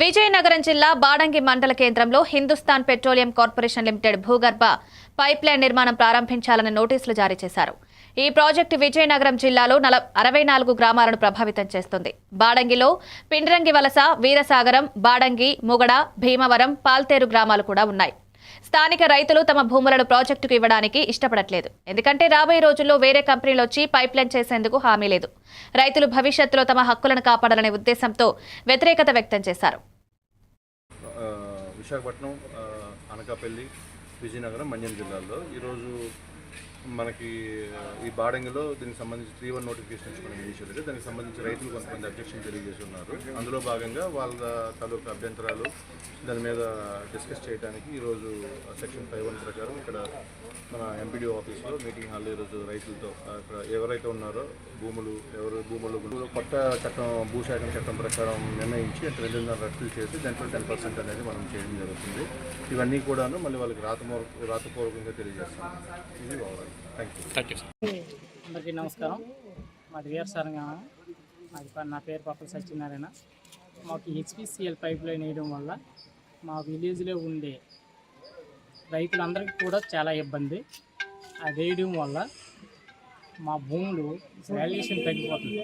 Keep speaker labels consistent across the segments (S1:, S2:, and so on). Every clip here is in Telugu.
S1: విజయనగరం జిల్లా బాడంగి మండల కేంద్రంలో హిందుస్థాన్ పెట్రోలియం కార్పొరేషన్ లిమిటెడ్ భూగర్భ పైప్ లైన్ నిర్మాణం ప్రారంభించాలని నోటీసులు జారీ చేశారు. ఈ ప్రాజెక్టు విజయనగరం జిల్లాలో నల అరవై నాలుగు గ్రామాలను ప్రభావితం చేస్తుంది. బాడంగిలో పిండ్రంగి వలస వీరసాగరం బాడంగి ముగడ భీమవరం పాల్తేరు గ్రామాలు కూడా ఉన్నాయి. స్థానిక రైతులు తమ భూములను ప్రాజెక్టుకు ఇవ్వడానికి ఇష్టపడట్లేదు. ఎందుకంటే రాబోయే రోజుల్లో వేరే కంపెనీలు వచ్చి పైప్ లైన్ చేసేందుకు హామీ లేదు. రైతులు భవిష్యత్తులో తమ హక్కులను కాపాడాలనే ఉద్దేశంతో వ్యతిరేకత వ్యక్తం చేశారు.
S2: విశాఖపట్నం అనకాపల్లి విజయనగరం మన్యం జిల్లాల్లో ఈరోజు మనకి ఈ బాడంగిలో దీనికి సంబంధించి త్రీ వన్ నోటిఫికేషన్ ఇచ్చుకున్న ఇనిషియల్గా దానికి సంబంధించి రైతులు కొంతమంది అబ్జెక్షన్ తెలియజేసి ఉన్నారు అందులో భాగంగా వాళ్ళ తాలూకు అభ్యంతరాలు దాని మీద డిస్కస్ చేయడానికి ఈరోజు సెక్షన్ ఫైవ్ వన్ ప్రకారం ఇక్కడ మన ఎంపీడీ ఆఫీస్లో మీటింగ్ హాల్లో ఈరోజు రైతులతో అక్కడ ఎవరైతే ఉన్నారో భూములు ఎవరు భూములు కొత్త చట్టం భూశాఖ చట్టం ప్రకారం నిర్ణయించి అంటే రెండున్నర రద్దు చేసి దాంట్లో టెన్ పర్సెంట్ అనేది మనం చేయడం జరుగుతుంది. ఇవన్నీ కూడాను మళ్ళీ వాళ్ళకి రాతమూర రాతపూర్వకంగా తెలియజేస్తాం. ఇది ఓవరాల్
S3: అందరికీ నమస్కారం. మాది వీరసారంగా మాది నా పేరు పాపల సత్యనారాయణ. మాకు హెచ్పిసిఎల్ పైప్ లైన్ వేయడం వల్ల మా విలేజ్లో ఉండే రైతులందరికీ కూడా చాలా ఇబ్బంది. అది వేయడం వల్ల మా భూములు వాల్యుయేషన్ తగ్గిపోతుంది.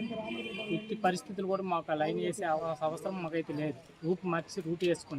S3: ఇట్టి పరిస్థితులు కూడా మాకు లైన్ వేసే అవసరం మాకైతే లేదు. రూట్ మార్చి రూట్ వేసుకుని